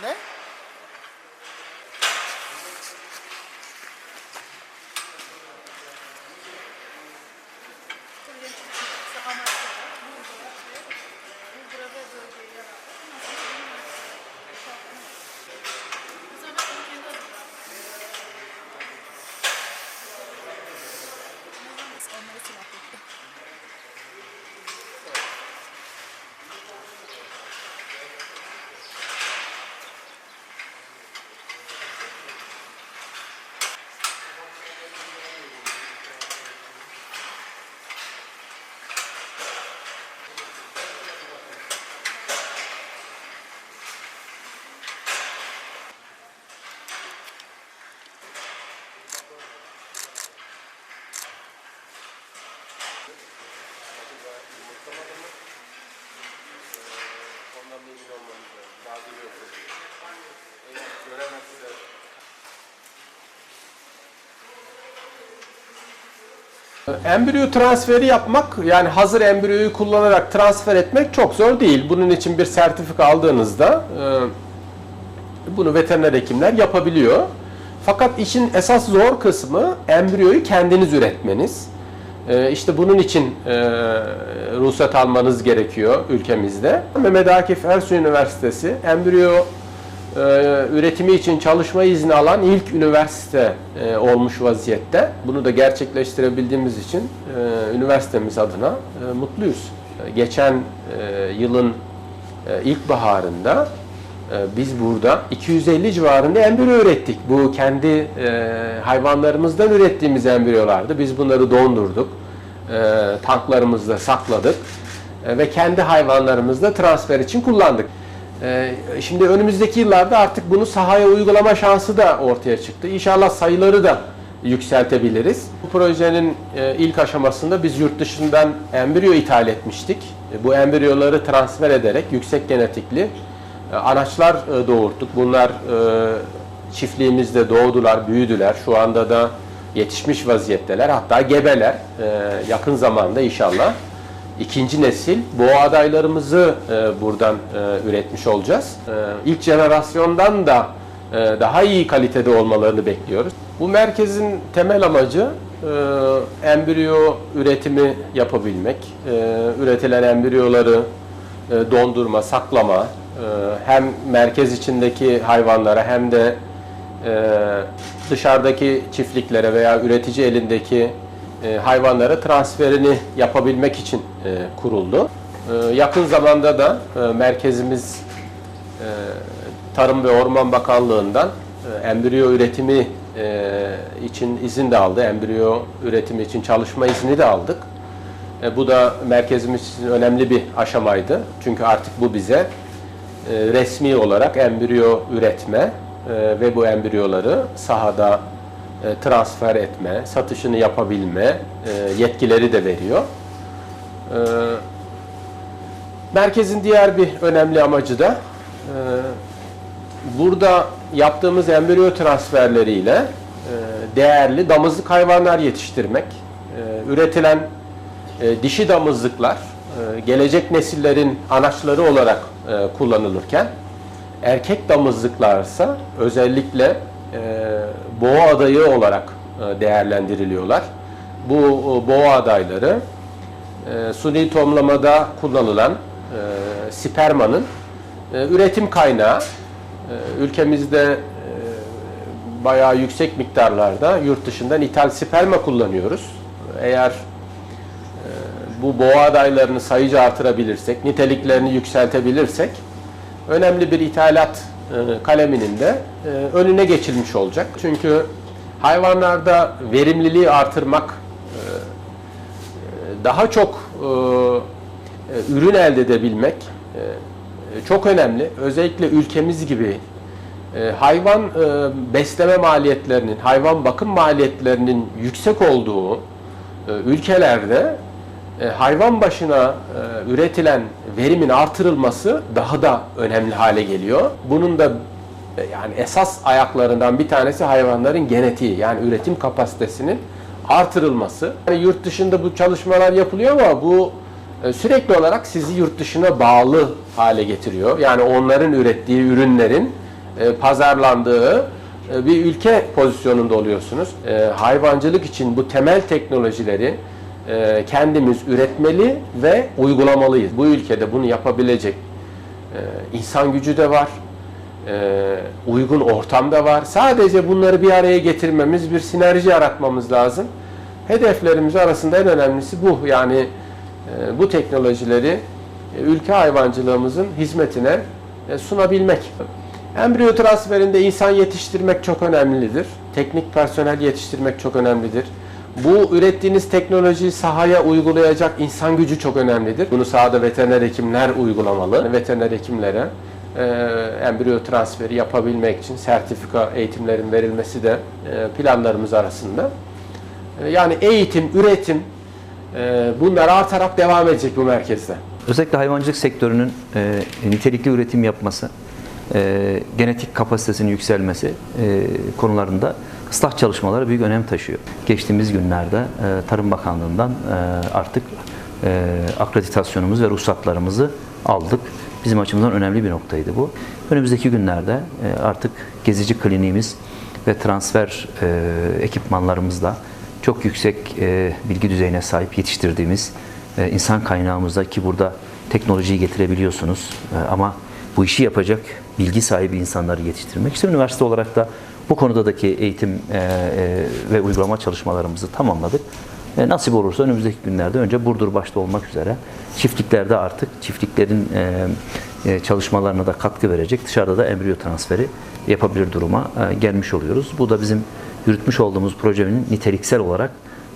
Ne? Embriyo transferi yapmak yani hazır embriyoyu kullanarak transfer etmek çok zor değil. Bunun için bir sertifika aldığınızda e, bunu veteriner hekimler yapabiliyor. Fakat işin esas zor kısmı embriyoyu kendiniz üretmeniz. E, İşte bunun için e, ruhsat almanız gerekiyor ülkemizde. Mehmet Akif Ersoy Üniversitesi embriyo üretimi için çalışma izni alan ilk üniversite e, olmuş vaziyette. Bunu da gerçekleştirebildiğimiz için e, üniversitemiz adına e, mutluyuz. Geçen yılın ilkbaharında biz burada 250 civarında embriyo ürettik. Bu kendi hayvanlarımızdan ürettiğimiz embriyolardı. Biz bunları dondurduk. Tanklarımızda sakladık. Ve kendi hayvanlarımızda transfer için kullandık. Ee, Şimdi önümüzdeki yıllarda artık bunu sahaya uygulama şansı da ortaya çıktı. İnşallah sayıları da yükseltebiliriz. Bu projenin e, ilk aşamasında biz yurt dışından embriyo ithal etmiştik. E, Bu embriyoları transfer ederek yüksek genetikli e, anaçlar doğurttuk. Bunlar çiftliğimizde doğdular, büyüdüler. Şu anda da yetişmiş vaziyetteler. Hatta gebeler. Yakın zamanda inşallah ikinci nesil boğa adaylarımızı e, buradan e, üretmiş olacağız. E, ilk jenerasyondan da e, daha iyi kalitede olmalarını bekliyoruz. Bu merkezin temel amacı e, embriyo üretimi yapabilmek, e, üretilen embriyoları e, dondurma, saklama, e, hem merkez içindeki hayvanlara hem de e, dışarıdaki çiftliklere veya üretici elindeki e, hayvanlara transferini yapabilmek için e, kuruldu. E, yakın zamanda da e, merkezimiz e, Tarım ve Orman Bakanlığı'ndan e, embriyo üretimi e, için izin de aldı. Embriyo üretimi için çalışma izni de aldık. E, bu da merkezimiz için önemli bir aşamaydı. Çünkü artık bu bize e, resmi olarak embriyo üretme e, ve bu embriyoları sahada transfer etme, satışını yapabilme e, yetkileri de veriyor. E, Merkezin diğer bir önemli amacı da e, burada yaptığımız embriyo transferleriyle e, değerli damızlık hayvanlar yetiştirmek, e, üretilen e, dişi damızlıklar e, gelecek nesillerin anaçları olarak e, kullanılırken erkek damızlıklarsa özellikle e, boğa adayı olarak e, değerlendiriliyorlar. Bu e, boğa adayları e, suni tomlamada kullanılan e, spermanın e, üretim kaynağı. E, ülkemizde e, bayağı yüksek miktarlarda yurt dışından ithal sperma kullanıyoruz. Eğer e, bu boğa adaylarını sayıca artırabilirsek, niteliklerini yükseltebilirsek önemli bir ithalat e, kaleminin de e, önüne geçilmiş olacak. Çünkü hayvanlarda verimliliği artırmak, e, daha çok e, e, ürün elde edebilmek e, çok önemli. Özellikle ülkemiz gibi e, hayvan e, besleme maliyetlerinin, hayvan bakım maliyetlerinin yüksek olduğu e, ülkelerde e, hayvan başına e, üretilen verimin artırılması daha da önemli hale geliyor. Bunun da E, Yani esas ayaklarından bir tanesi hayvanların genetiği yani üretim kapasitesinin artırılması. Yani yurt dışında bu çalışmalar yapılıyor ama bu e, sürekli olarak sizi yurt dışına bağlı hale getiriyor. Yani onların ürettiği ürünlerin e, pazarlandığı bir ülke pozisyonunda oluyorsunuz. Hayvancılık için bu temel teknolojileri e, kendimiz üretmeli ve uygulamalıyız. Bu ülkede bunu yapabilecek e, insan gücü de var, e, uygun ortam da var. Sadece bunları bir araya getirmemiz, bir sinerji yaratmamız lazım. Hedeflerimiz arasında en önemlisi bu. Yani bu teknolojileri ülke hayvancılığımızın hizmetine sunabilmek. Embriyo transferinde insan yetiştirmek çok önemlidir. Teknik personel yetiştirmek çok önemlidir. Bu ürettiğiniz teknolojiyi sahaya uygulayacak insan gücü çok önemlidir. Bunu sahada veteriner hekimler uygulamalı. Veteriner hekimlere e, embriyo transferi yapabilmek için sertifika eğitimlerin verilmesi de e, planlarımız arasında. E, yani eğitim, üretim e, bunlar artarak devam edecek bu merkezde. Özellikle hayvancılık sektörünün e, nitelikli üretim yapması, e, genetik kapasitesinin yükselmesi e, konularında ıslah çalışmaları büyük önem taşıyor. Geçtiğimiz günlerde e, Tarım Bakanlığı'ndan e, artık e, akreditasyonumuz ve ruhsatlarımızı aldık. Bizim açımızdan önemli bir noktaydı bu. Önümüzdeki günlerde artık gezici kliniğimiz ve transfer ekipmanlarımızla çok yüksek bilgi düzeyine sahip yetiştirdiğimiz insan kaynağımızda ki burada teknolojiyi getirebiliyorsunuz ama bu işi yapacak bilgi sahibi insanları yetiştirmek. İşte üniversite olarak da bu konudaki eğitim e, e, ve uygulama çalışmalarımızı tamamladık. E, nasip olursa önümüzdeki günlerde önce Burdur başta olmak üzere çiftliklerde artık çiftliklerin e, e, çalışmalarına da katkı verecek dışarıda da embriyo transferi yapabilir duruma e, gelmiş oluyoruz. Bu da bizim yürütmüş olduğumuz projenin niteliksel olarak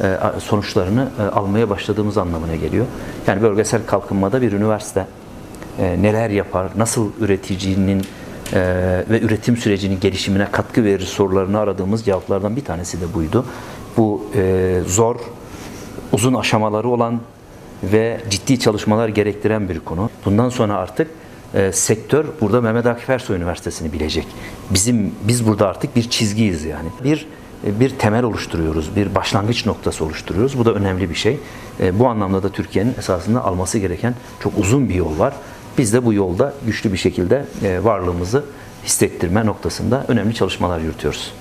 e, sonuçlarını e, almaya başladığımız anlamına geliyor. Yani bölgesel kalkınmada bir üniversite e, neler yapar, nasıl üreticinin e, ve üretim sürecinin gelişimine katkı verir sorularını aradığımız cevaplardan bir tanesi de buydu. Bu e, zor, uzun aşamaları olan ve ciddi çalışmalar gerektiren bir konu. Bundan sonra artık e, sektör burada Mehmet Akif Ersoy Üniversitesi'ni bilecek. Bizim biz burada artık bir çizgiyiz yani. Bir bir temel oluşturuyoruz, bir başlangıç noktası oluşturuyoruz. Bu da önemli bir şey. E, bu anlamda da Türkiye'nin esasında alması gereken çok uzun bir yol var. Biz de bu yolda güçlü bir şekilde e, varlığımızı hissettirme noktasında önemli çalışmalar yürütüyoruz.